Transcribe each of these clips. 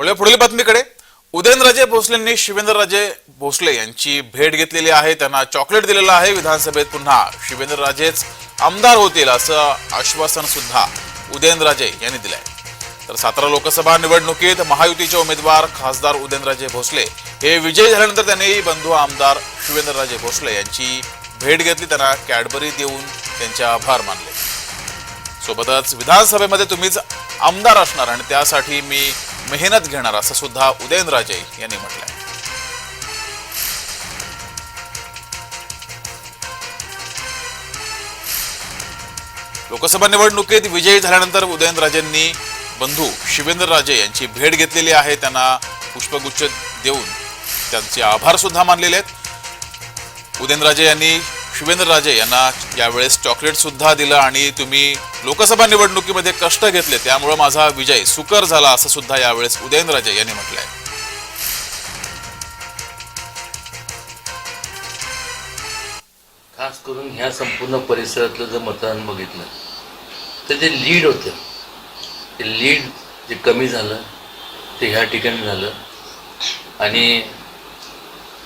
वळूया पुढील बातमीकडे. उदयनराजे भोसलेंनी शिवेंद्रराजे भोसले यांची भेट घेतलेली आहे. त्यांना चॉकलेट दिलेलं आहे. विधानसभेत पुन्हा शिवेंद्रराजेच आमदार होतील असं आश्वासन सुद्धा उदयनराजे यांनी दिलंय. तर सातारा लोकसभा निवडणुकीत महायुतीचे उमेदवार खासदार उदयनराजे भोसले हे विजयी झाल्यानंतर त्यांनी बंधू आमदार शिवेंद्रराजे भोसले यांची भेट घेतली. त्यांना कॅडबरी देऊन त्यांचे आभार मानले. सोबतच विधानसभेमध्ये तुम्हीच आमदार असणार आणि त्यासाठी मी मेहनत घेणार असं सुद्धा उदयनराजे यांनी म्हटलंय. लोकसभा निवडणुकीत विजयी झाल्यानंतर उदयनराजेंनी बंधू शिवेंद्रराजे यांची भेट घेतलेली आहे. त्यांना पुष्पगुच्छ देऊन त्यांचे आभार सुद्धा मानलेले आहेत. उदयनराजे यांनी शिवेंद्रराजे यांना यावेळेस चॉकलेट सुद्धा दिलं आणि तुम्ही लोकसभा निवडणुकीमध्ये कष्ट घेतले. त्यामुळे माझा विजय सुकर झाला असं सुद्धा यावेळेस उदयनराजे यांनी म्हटलंय. खास करून ह्या संपूर्ण परिसरातलं जर मतदान बघितलं तर जे लीड होतं ते लीड जे कमी झालं ते ह्या ठिकाणी झालं. आणि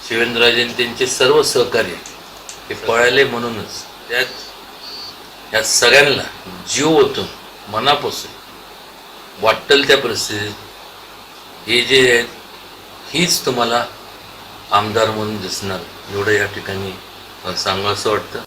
शिवेंद्रराजेन त्यांचे सर्व सहकार्य हे पळाले म्हणूनच. त्यात ह्या सगळ्यांना जीव ओतून मनापासून वाटल त्या परिस्थितीत हे जे आहेत हीच तुम्हाला आमदार म्हणून दिसणार. एवढं या ठिकाणी सांगावं असं वाटतं.